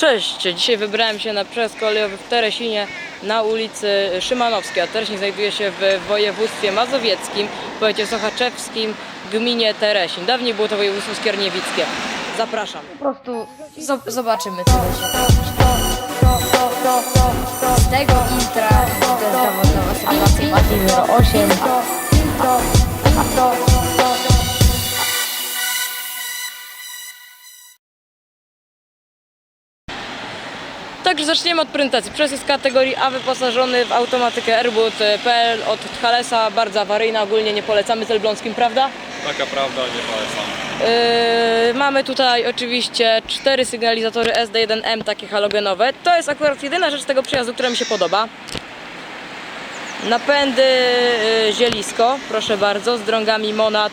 Cześć! Dzisiaj wybrałem się na przejazd kolejowy w Teresinie na ulicy Szymanowskiej. A Teresin znajduje się w województwie mazowieckim, powiecie sochaczewskim, gminie Teresin. Dawniej było to województwo skierniewickie. Zapraszam. Po prostu zobaczymy co będzie. Z tego intra do 8. Także zaczniemy od prezentacji. Przez jest kategorii A wyposażony w automatykę Airbus PL od Halesa, bardzo awaryjna, ogólnie nie polecamy Zelbląskim, prawda? Taka prawda, nie polecam. Yy, mamy tutaj oczywiście cztery sygnalizatory SD1M, takie halogenowe. To jest akurat jedyna rzecz tego przejazdu, która mi się podoba. Napędy yy, zielisko, proszę bardzo, z drągami Monad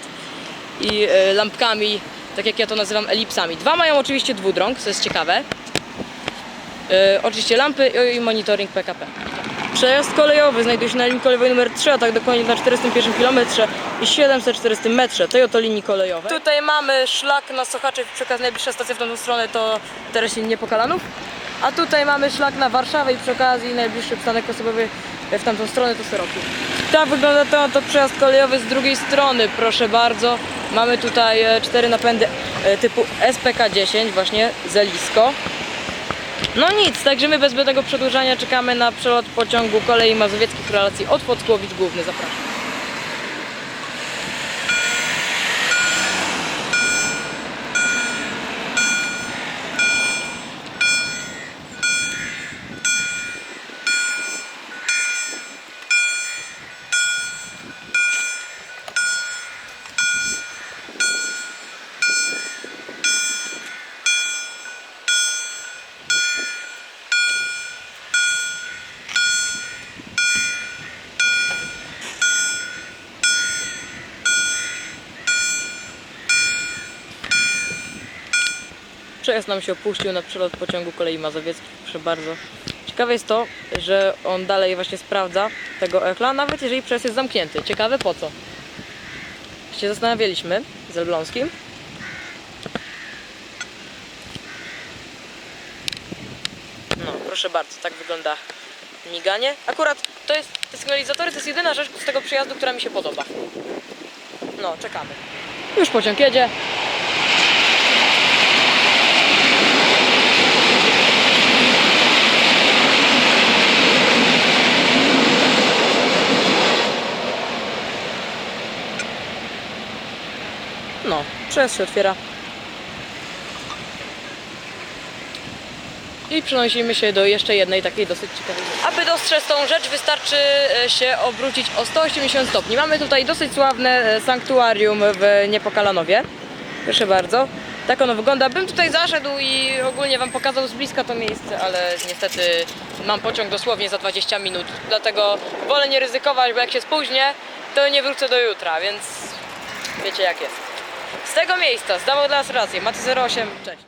i yy, lampkami, tak jak ja to nazywam, elipsami. Dwa mają oczywiście dwudrąg, co jest ciekawe. Yy, oczywiście lampy i monitoring PKP. Przejazd kolejowy znajduje się na linii kolejowej numer 3, a tak dokładnie na 401 km i 740 metrze tej oto linii kolejowej. Tutaj mamy szlak na Sochaczek, przekaz najbliższa stacja w tą stronę to Teresin Niepokalanów. A tutaj mamy szlak na Warszawę i przy okazji najbliższy przystanek osobowy w tamtą stronę to Seroki. Tak wygląda to, to przejazd kolejowy z drugiej strony, proszę bardzo. Mamy tutaj e, cztery napędy e, typu SPK-10 właśnie, Zelisko. No nic, także my bez zbędnego przedłużania czekamy na przelot pociągu kolei mazowieckich w relacji od Podkłowicz Główny. Zapraszam. Przejazd nam się opuścił na przelot pociągu kolei mazowieckich, proszę bardzo. Ciekawe jest to, że on dalej właśnie sprawdza tego ekla, nawet jeżeli przejazd jest zamknięty. Ciekawe po co? Się zastanawialiśmy z Elbląskim. No, proszę bardzo, tak wygląda miganie. Akurat to jest, te sygnalizatory to jest jedyna rzecz z tego przejazdu, która mi się podoba. No, czekamy. Już pociąg jedzie. Przejazd się otwiera. I przenosimy się do jeszcze jednej takiej dosyć ciekawej. Aby dostrzec tą rzecz wystarczy e, się obrócić o 180 stopni. Mamy tutaj dosyć sławne e, sanktuarium w Niepokalanowie. Proszę bardzo. Tak ono wygląda. Bym tutaj zaszedł i ogólnie Wam pokazał z bliska to miejsce, ale niestety mam pociąg dosłownie za 20 minut. Dlatego wolę nie ryzykować, bo jak się spóźnię, to nie wrócę do jutra, więc wiecie jak jest. Z tego miejsca zdawał dla nas rację. Maty 08, cześć.